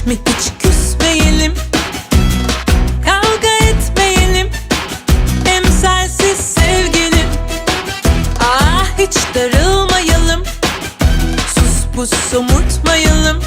Hiç mi hiç küsmeyelim? Kavga etmeyelim. Hem sensiz sevgilim. Ah hiç darılmayalım. Sus pus somurtmayalım